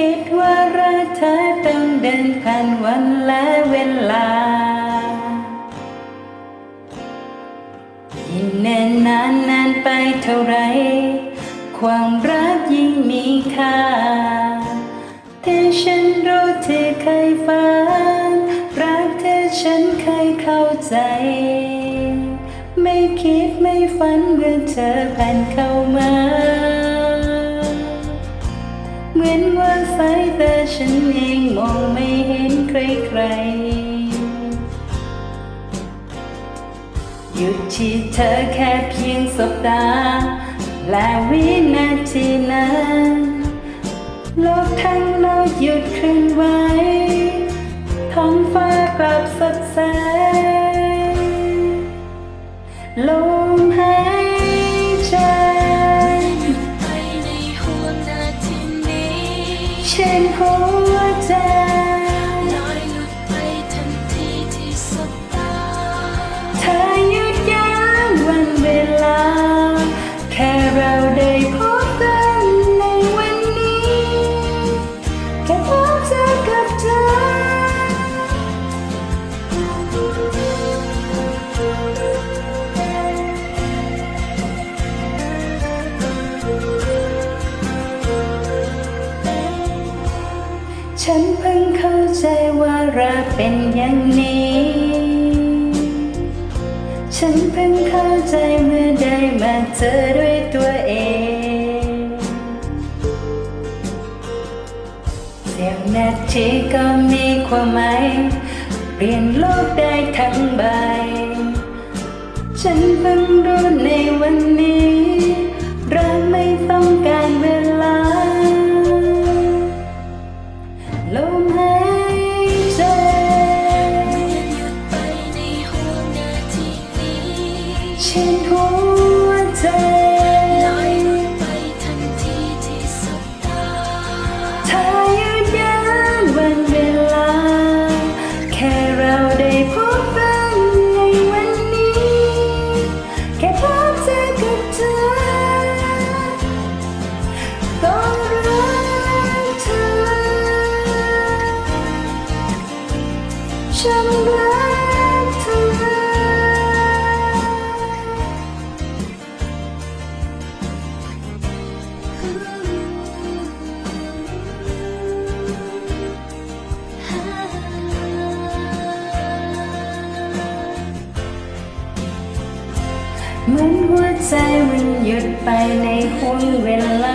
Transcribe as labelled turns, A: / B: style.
A: คิดว่ารักเธอต้องเดินผ่านวันและเวลายิ่งเนินนานนานไปเท่าไร ความรักยิ่งมีค่าแต่ฉันรู้ที่เคยฝันรักเธอฉันเคยเข้าใจ ไม่คิดไม่ฝันเมื่อเธอผ่านเข้ามา เหมือนว่าสายตาฉันเองมองไม่เห็นใครใครๆหยุดที่เธอแค่เพียงสบตา และวินาทีนั้นโลกทั้งโลกหยุดเคลื่อนไหวท้องฟ้ากลับสดใส หั
B: ว
A: ใจ ฉันเพิ่งเข้าใจว่ารักเป็นอย่างนี้ ฉันเพิ่งเข้าใจเมื่อได้มาเจอด้วยตัวเอง เสียงนาทีก็มีความหมายเปลี่ยนโลกได้ทั้งใบ ฉันเพิ่งรู้ใน เหมือนหัวใจมันหยุดไปในห่วงเวลา